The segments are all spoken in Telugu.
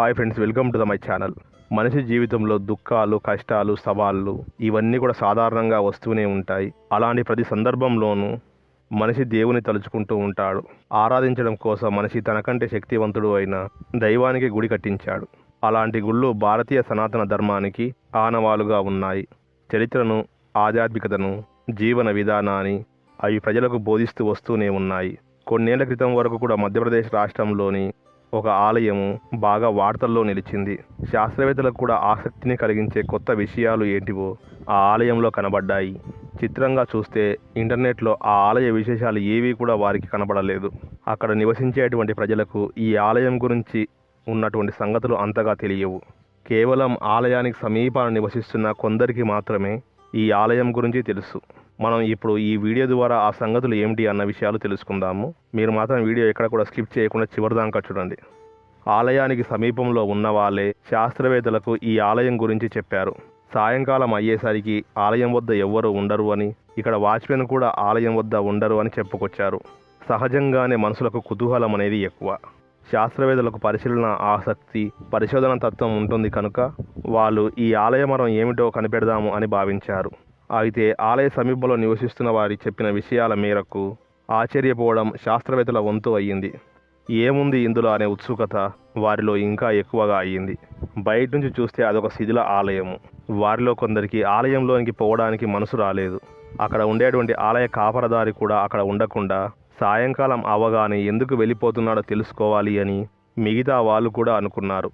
Hi friends welcome to the my channel మనిషి జీవితంలో దుఃఖాలు కష్టాలు సవాళ్ళు ఇవన్నీ కూడా సాధారణంగా వస్తూనే ఉంటాయి. అలాంటి ప్రతి సందర్భంలోనూ మనిషి దేవుని తలుచుకుంటూ ఉంటాడు. ఆరాధించడం కోసం మనిషి తనకంటే శక్తివంతుడు అయిన దైవానికి గుడి కట్టించాడు. అలాంటి గుళ్ళు భారతీయ సనాతన ధర్మానికి ఆనవాలుగా ఉన్నాయి. చరిత్రను ఆధ్యాత్మికతను జీవన విధానాన్ని అవి ప్రజలకు బోధిస్తూ వస్తూనే ఉన్నాయి. కొన్నేళ్ళ క్రితం వరకు కూడా మధ్యప్రదేశ్ రాష్ట్రంలోని ఒక ఆలయము బాగా వార్తల్లో నిలిచింది. శాస్త్రవేత్తలకు కూడా ఆసక్తిని కలిగించే కొత్త విషయాలు ఏంటివో ఆ ఆలయంలో కనబడ్డాయి. చిత్రంగా చూస్తే ఇంటర్నెట్లో ఆ ఆలయ విశేషాలు ఏవీ కూడా వారికి కనబడలేదు. అక్కడ నివసించేటువంటి ప్రజలకు ఈ ఆలయం గురించి ఉన్నటువంటి సంగతులు అంతగా తెలియవు. కేవలం ఆలయానికి సమీపాన నివసిస్తున్న కొందరికి మాత్రమే ఈ ఆలయం గురించి తెలుసు. మనం ఇప్పుడు ఈ వీడియో ద్వారా ఆ సంగతులు ఏమిటి అన్న విషయాలు తెలుసుకుందాము. మీరు మాత్రం వీడియో ఎక్కడ కూడా స్కిప్ చేయకుండా చివరిదాకా చూడండి. ఆలయానికి సమీపంలో ఉన్న వాళ్ళే శాస్త్రవేత్తలకు ఈ ఆలయం గురించి చెప్పారు. సాయంకాలం అయ్యేసరికి ఆలయం వద్ద ఎవ్వరూ ఉండరు అని ఇక్కడ వాచ్మెన్ కూడా ఆలయం వద్ద ఉండరు అని చెప్పుకొచ్చారు. సహజంగానే మనుషులకు కుతూహలం అనేది ఎక్కువ. శాస్త్రవేత్తలకు పరిశీలన ఆసక్తి పరిశోధన తత్వం ఉంటుంది కనుక వాళ్ళు ఈ ఆలయమరం ఏమిటో కనిపెడదాము అని భావించారు. అయితే ఆలయ సమీపంలో నివసిస్తున్న వారి చెప్పిన విషయాల మేరకు ఆశ్చర్యపోవడం శాస్త్రవేత్తల వంతు అయ్యింది. ఏముంది ఇందులో అనే ఉత్సుకత వారిలో ఇంకా ఎక్కువగా అయ్యింది. బయట నుంచి చూస్తే అదొక శిథిల ఆలయము. వారిలో కొందరికి ఆలయంలోనికి పోవడానికి మనసు రాలేదు. అక్కడ ఉండేటువంటి ఆలయ కాపరదారి కూడా అక్కడ ఉండకుండా సాయంకాలం అవగానే ఎందుకు వెళ్ళిపోతున్నాడో తెలుసుకోవాలి అని మిగతా వాళ్ళు కూడా అనుకున్నారు.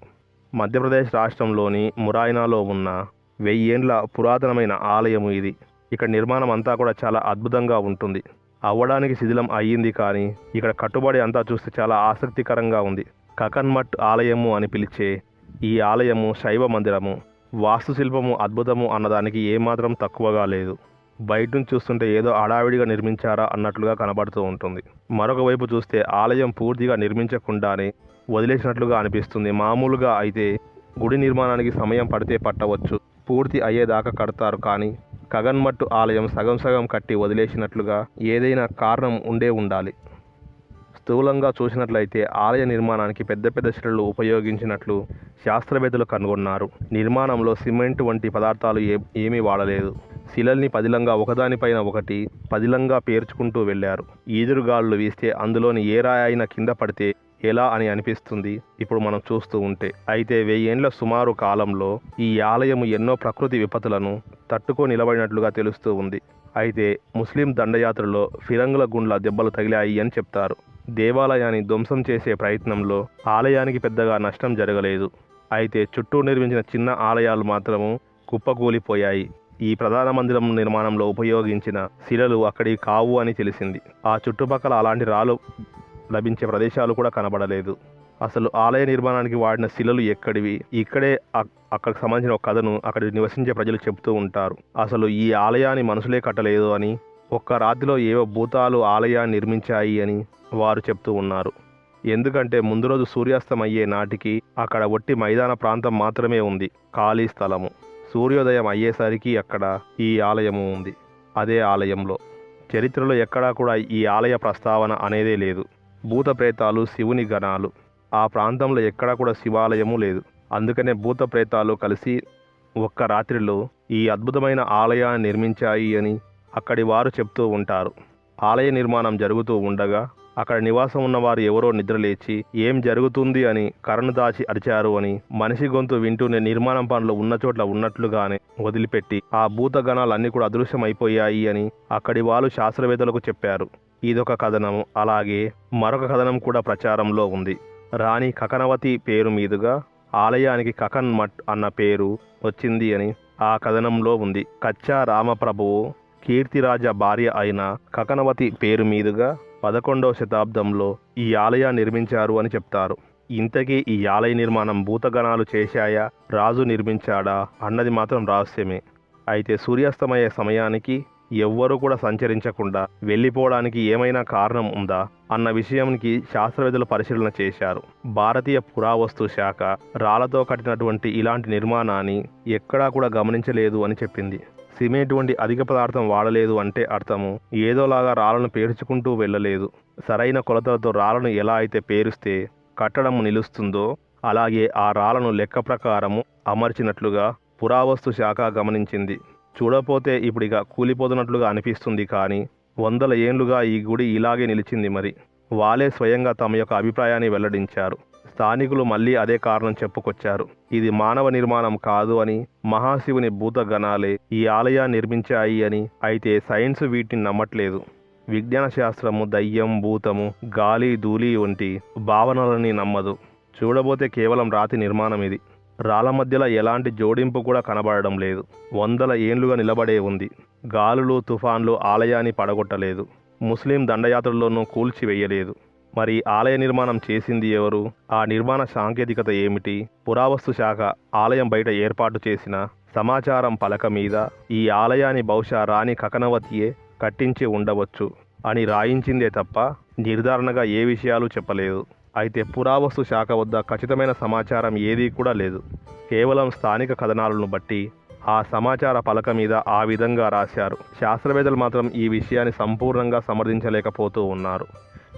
మధ్యప్రదేశ్ రాష్ట్రంలోని మురాయినాలో ఉన్న వెయ్యేండ్ల పురాతనమైన ఆలయము ఇది. ఇక్కడ నిర్మాణం అంతా కూడా చాలా అద్భుతంగా ఉంటుంది. అవ్వడానికి శిథిలం అయ్యింది కానీ ఇక్కడ కట్టుబడి అంతా చూస్తే చాలా ఆసక్తికరంగా ఉంది. కకన్మట్ ఆలయము అని పిలిచే ఈ ఆలయము శైవ మందిరము. వాస్తుశిల్పము అద్భుతము అన్నదానికి ఏమాత్రం తక్కువగా లేదు. బయట నుంచి చూస్తుంటే ఏదో హడావిడిగా నిర్మించారా అన్నట్లుగా కనబడుతూ ఉంటుంది. మరొక వైపు చూస్తే ఆలయం పూర్తిగా నిర్మించకుండానే వదిలేసినట్లుగా అనిపిస్తుంది. మామూలుగా అయితే గుడి నిర్మాణానికి సమయం పడితే పట్టవచ్చు. పూర్తి అయ్యేదాకా కడతారు కానీ కగన్మట్టు ఆలయం సగం సగం కట్టి వదిలేసినట్లుగా ఏదైనా కారణం ఉండే ఉండాలి. స్థూలంగా చూసినట్లయితే ఆలయ నిర్మాణానికి పెద్ద పెద్ద శిలలు ఉపయోగించినట్లు శాస్త్రవేత్తలు కనుగొన్నారు. నిర్మాణంలో సిమెంట్ వంటి పదార్థాలు ఏ ఏమీ వాడలేదు. శిలల్ని పదిలంగా ఒకదానిపైన ఒకటి పదిలంగా పేర్చుకుంటూ వెళ్ళారు. ఈదురుగాళ్ళు వీస్తే అందులోని ఏ రాయి అయినా కింద పడితే ఎలా అని అనిపిస్తుంది ఇప్పుడు మనం చూస్తూ ఉంటే. అయితే వెయ్యేండ్ల సుమారు కాలంలో ఈ ఆలయము ఎన్నో ప్రకృతి విపత్తులను తట్టుకో నిలబడినట్లుగా తెలుస్తూ ఉంది. అయితే ముస్లిం దండయాత్రలో ఫిరంగుల గుండ్ల దెబ్బలు తగిలాయి అని చెప్తారు. దేవాలయాన్ని ధ్వంసం చేసే ప్రయత్నంలో ఆలయానికి పెద్దగా నష్టం జరగలేదు. అయితే చుట్టూ నిర్మించిన చిన్న ఆలయాలు మాత్రము కుప్పకూలిపోయాయి. ఈ ప్రధాన మందిరం నిర్మాణంలో ఉపయోగించిన శిలలు అక్కడి కావు అని తెలిసింది. ఆ చుట్టుపక్కల అలాంటి రాళ్ళు లభించే ప్రదేశాలు కూడా కనబడలేదు. అసలు ఆలయ నిర్మాణానికి వాడిన శిలలు ఎక్కడివి? ఇక్కడే అక్- అక్కడికి సంబంధించిన ఒక కథను అక్కడ నివసించే ప్రజలు చెబుతూ ఉంటారు. అసలు ఈ ఆలయాన్ని మనుషులే కట్టలేదు అని ఒక్క రాత్రిలో ఏవో భూతాలు ఆలయాన్ని నిర్మించాయి అని వారు చెప్తూ ఉన్నారు. ఎందుకంటే ముందు రోజు సూర్యాస్తం అయ్యే నాటికి అక్కడ ఒట్టి మైదాన ప్రాంతం మాత్రమే ఉంది ఖాళీ స్థలము. సూర్యోదయం అయ్యేసరికి అక్కడ ఈ ఆలయము ఉంది. అదే ఆలయంలో. చరిత్రలో ఎక్కడా కూడా ఈ ఆలయ ప్రస్తావన అనేదే లేదు. భూత ప్రేతాలు శివుని గణాలు. ఆ ప్రాంతంలో ఎక్కడా కూడా శివాలయము లేదు. అందుకనే భూత ప్రేతాలు కలిసి ఒక్క రాత్రిలో ఈ అద్భుతమైన ఆలయాన్ని నిర్మించాయి అని అక్కడి వారు చెప్తూ ఉంటారు. ఆలయ నిర్మాణం జరుగుతూ ఉండగా అక్కడ నివాసం ఉన్నవారు ఎవరో నిద్రలేచి ఏం జరుగుతుంది? అని కరణు దాచి అరిచారు అని మనిషి గొంతు వింటూనే నిర్మాణం పనులు ఉన్న చోట్ల ఉన్నట్లుగానే వదిలిపెట్టి ఆ భూతగణాలన్నీ కూడా అదృశ్యమైపోయాయి అని అక్కడి వాళ్ళు శాస్త్రవేత్తలకు చెప్పారు. ఇదొక కథనం. అలాగే మరొక కథనం కూడా ప్రచారంలో ఉంది. రాణి కకనవతి పేరు మీదుగా ఆలయానికి కకన్ మట్ అన్న పేరు వచ్చింది అని ఆ కథనంలో ఉంది. కచ్చా రామప్రభువు కీర్తిరాజ భార్య అయిన కకనవతి పేరు మీదుగా పదకొండవ శతాబ్దంలో ఈ ఆలయం నిర్మించారు అని చెప్తారు. ఇంతకీ ఈ ఆలయ నిర్మాణం భూతగణాలు చేశాయా? రాజు నిర్మించాడా? అన్నది మాత్రం రహస్యమే. అయితే సూర్యాస్తమయ్యే సమయానికి ఎవ్వరూ కూడా సంచరించకుండా వెళ్ళిపోవడానికి ఏమైనా కారణం ఉందా అన్న విషయానికి శాస్త్రవేత్తలు పరిశీలన చేశారు. భారతీయ పురావస్తు శాఖ రాళ్ళతో కట్టినటువంటి ఇలాంటి నిర్మాణాన్ని ఎక్కడా కూడా గమనించలేదు అని చెప్పింది. సిమెంట్ వంటి అధిక పదార్థం వాడలేదు అంటే అర్థము ఏదోలాగా రాళ్ళను పేర్చుకుంటూ వెళ్ళలేదు. సరైన కొలతలతో రాళ్ళను ఎలా అయితే పేరుస్తే కట్టడం నిలుస్తుందో అలాగే ఆ రాళ్ళను లెక్క ప్రకారము అమర్చినట్లుగా పురావస్తు శాఖ గమనించింది. చూడపోతే ఇప్పుడిక కూలిపోతున్నట్లుగా అనిపిస్తుంది కానీ వందల ఏండ్లుగా ఈ గుడి ఇలాగే నిలిచింది మరి. వాళ్ళే స్వయంగా తమ యొక్క అభిప్రాయాన్ని వెల్లడించారు. స్థానికులు మళ్ళీ అదే కారణం చెప్పుకొచ్చారు. ఇది మానవ నిర్మాణం కాదు అని మహాశివుని భూతగణాలే ఈ ఆలయాన్ని నిర్మించాయి అని అయితే సైన్స్ వీటిని నమ్మట్లేదు. విజ్ఞాన శాస్త్రము దయ్యం భూతము గాలి ధూళి వంటి భావనలని నమ్మదు. చూడబోతే కేవలం రాతి నిర్మాణం ఇది. రాళ్ళ మధ్యలో ఎలాంటి జోడింపు కూడా కనబడడం లేదు. వందల ఏండ్లుగా నిలబడే ఉంది. గాలులు తుఫాన్లు ఆలయాన్ని పడగొట్టలేదు. ముస్లిం దండయాత్రల్లోనూ కూల్చివేయలేదు. మరి ఆలయ నిర్మాణం చేసింది ఎవరు? ఆ నిర్మాణ సాంకేతికత ఏమిటి? పురావస్తు శాఖ ఆలయం బయట ఏర్పాటు చేసిన సమాచారం పలక మీద ఈ ఆలయాన్ని బహుశా రాణి కకనవతియే కట్టించి ఉండవచ్చు అని రాయించిందే తప్ప నిర్ధారణగా ఏ విషయాలు చెప్పలేదు. అయితే పురావస్తు శాఖ వద్ద ఖచ్చితమైన సమాచారం ఏదీ కూడా లేదు. కేవలం స్థానిక కథనాలను బట్టి ఆ సమాచార పలక మీద ఆ విధంగా రాశారు. శాస్త్రవేత్తలు మాత్రం ఈ విషయాన్ని సంపూర్ణంగా సమర్థించలేకపోతూ ఉన్నారు.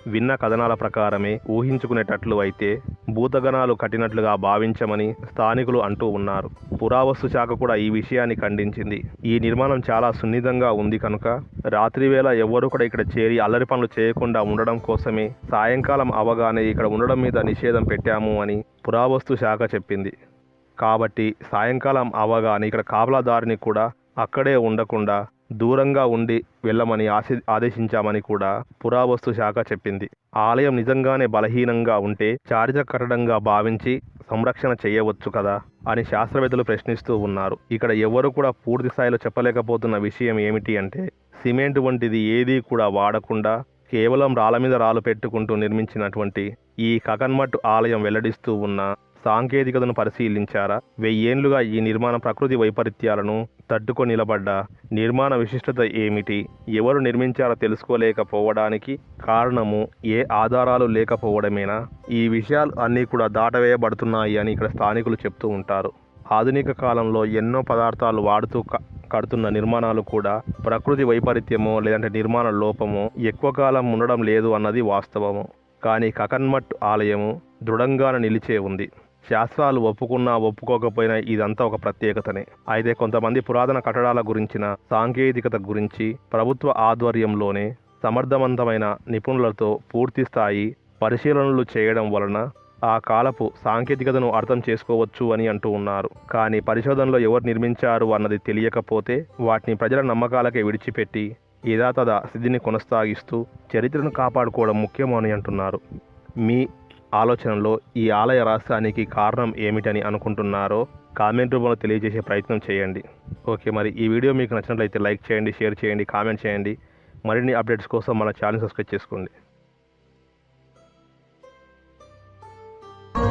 విన్న కథనాల ప్రకారమే ఊహించుకునేటట్లు అయితే భూతగణాలు కట్టినట్లుగా భావించమని స్థానికులు అంటూ ఉన్నారు. పురావస్తు శాఖ కూడా ఈ విషయాన్ని ఖండించింది. ఈ నిర్మాణం చాలా సున్నితంగా ఉంది కనుక రాత్రివేళ ఎవ్వరూ కూడా ఇక్కడ చేరి అల్లరి పనులు చేయకుండా ఉండడం కోసమే సాయంకాలం అవగానే ఇక్కడ ఉండడం మీద నిషేధం పెట్టాము అని పురావస్తు శాఖ చెప్పింది. కాబట్టి సాయంకాలం అవగానే ఇక్కడ కాపలాదారిని కూడా అక్కడే ఉండకుండా దూరంగా ఉండి వెళ్ళమని ఆశి ఆదేశించామని కూడా పురావస్తు శాఖ చెప్పింది. ఆలయం నిజంగానే బలహీనంగా ఉంటే చారిత్రక కట్టడంగా భావించి సంరక్షణ చేయవచ్చు కదా అని శాస్త్రవేత్తలు ప్రశ్నిస్తూ ఉన్నారు. ఇక్కడ ఎవరు కూడా పూర్తి స్థాయిలో చెప్పలేకపోతున్న విషయం ఏమిటి అంటే సిమెంట్ వంటిది ఏదీ కూడా వాడకుండా కేవలం రాళ్ళ మీద రాళ్ళు పెట్టుకుంటూ నిర్మించినటువంటి ఈ కకన్మట్ ఆలయం వెల్లడిస్తూ ఉన్న సాంకేతికతను పరిశీలించారా? వెయ్యేండ్లుగా ఈ నిర్మాణ ప్రకృతి వైపరీత్యాలను తట్టుకొని నిలబడ్డ. నిర్మాణ విశిష్టత ఏమిటి? ఎవరు నిర్మించారో తెలుసుకోలేకపోవడానికి కారణము ఏ ఆధారాలు లేకపోవడమేనా? ఈ విషయాలు అన్నీ కూడా దాటవేయబడుతున్నాయి అని ఇక్కడ స్థానికులు చెప్తూ ఉంటారు. ఆధునిక కాలంలో ఎన్నో పదార్థాలు వాడుతూ కడుతున్న నిర్మాణాలు కూడా ప్రకృతి వైపరీత్యమో లేదంటే నిర్మాణ లోపమో ఎక్కువ కాలం ఉండడం లేదు అన్నది వాస్తవము. కానీ కకన్మట్ ఆలయము దృఢంగానే నిలిచే ఉంది. శాస్త్రాలు ఒప్పుకున్నా ఒప్పుకోకపోయినా ఇదంతా ఒక ప్రత్యేకతనే. అయితే కొంతమంది పురాతన కట్టడాల గురించిన సాంకేతికత గురించి ప్రభుత్వ ఆధ్వర్యంలోనే సమర్థవంతమైన నిపుణులతో పూర్తి స్థాయి పరిశీలనలు చేయడం వలన ఆ కాలపు సాంకేతికతను అర్థం చేసుకోవచ్చు అని అంటూ ఉన్నారు. కానీ పరిశోధనలో ఎవరు నిర్మించారు అన్నది తెలియకపోతే వాటిని ప్రజల నమ్మకాలకే విడిచిపెట్టి యథాతథ స్థితిని కొనసాగిస్తూ చరిత్రను కాపాడుకోవడం ముఖ్యం అని అంటున్నారు. మీ ఆలోచనలో ఈ ఆలయ రహస్యానికి కారణం ఏమిటని అనుకుంటున్నారో కామెంట్ రూపంలో తెలియజేసే ప్రయత్నం చేయండి. ఓకే మరి ఈ వీడియో మీకు నచ్చినట్లయితే లైక్ చేయండి షేర్ చేయండి కామెంట్ చేయండి. మరిన్ని అప్డేట్స్ కోసం మన ఛానల్ సబ్స్క్రైబ్ చేసుకోండి.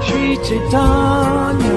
శ్రీ చైతన్య